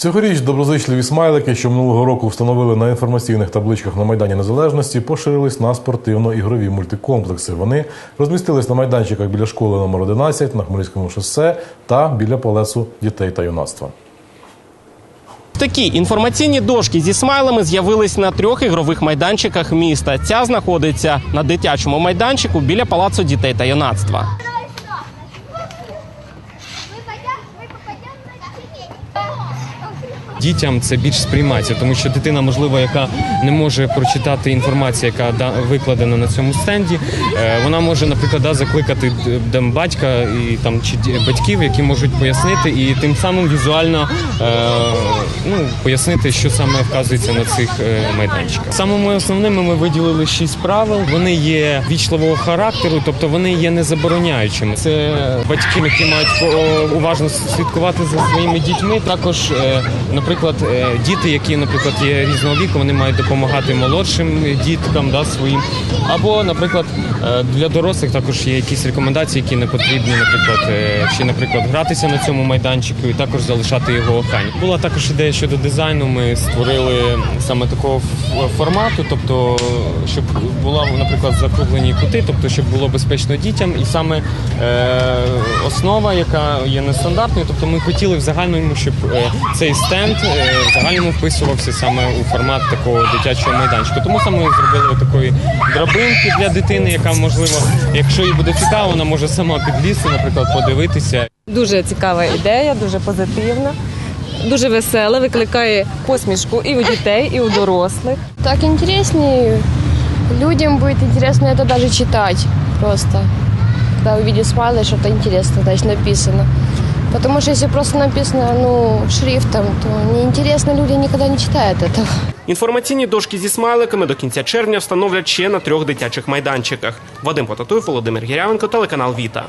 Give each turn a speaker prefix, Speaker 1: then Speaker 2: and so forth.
Speaker 1: Цьогоріч доброзичливі смайлики, що минулого року встановили на інформаційних табличках на Майдані Незалежності, поширились на спортивно-ігрові мультикомплекси. Вони розмістились на майданчиках біля школи номер 11 на Хмельницькому шосе та біля палацу дітей та юнацтва.
Speaker 2: Такі інформаційні дошки зі смайлами з'явились на трьох ігрових майданчиках міста. Ця знаходиться на дитячому майданчику біля палацу дітей та юнацтва.
Speaker 3: Дітям це більш сприймається, тому що дитина, можливо, яка не може прочитати інформацію, яка викладена на цьому стенді, е, вона може, наприклад, закликати батька і там чи батьків, які можуть пояснити, і тим самим візуально е, ну, пояснити, що саме вказується на цих е, майданчиках. Самими основними ми виділили шість правил. Вони є вічливого характеру, тобто вони є не забороняючими. Це батьки, які мають уважно слідкувати за своїми дітьми. Також, е, наприклад, е, діти, які, наприклад, є різного віку, вони мають допомагати молодшим діткам, да, своїм. Або, наприклад, е, для дорослих також є якісь рекомендації, які не потрібні, наприклад, е, чи, наприклад, гратися на цьому майданчику і також залишати його охрані. Була також ідея щодо дизайну. Ми створили саме такого формату, тобто, щоб була, наприклад, закруглені кути, тобто, щоб було безпечно дітям, і саме е, основа, яка є нестандартною, тобто ми хотіли в загальному, щоб е, цей стенд в загальному вписувався саме у формат такого дитячого майданчика. Тому саме зробили такої драбинки для дитини, яка можливо, якщо їй буде цікаво, вона може сама підлізти, наприклад, подивитися.
Speaker 4: Дуже цікава ідея, дуже позитивна, дуже весела, викликає посмішку і у дітей, і у дорослих.
Speaker 5: Так интереснее. Людям будет интересно это даже читать просто. Когда увидят смайлы, что-то интересное, значит, написано. Потому что если просто написано ну, шрифтом, то неинтересно, люди никогда не читают этого.
Speaker 2: Інформаційні дошки зі смайликами до кінця червня встановлять ще на трьох дитячих майданчиках. Вадим Потатуєв, Володимир Гірявенко, телеканал Віта.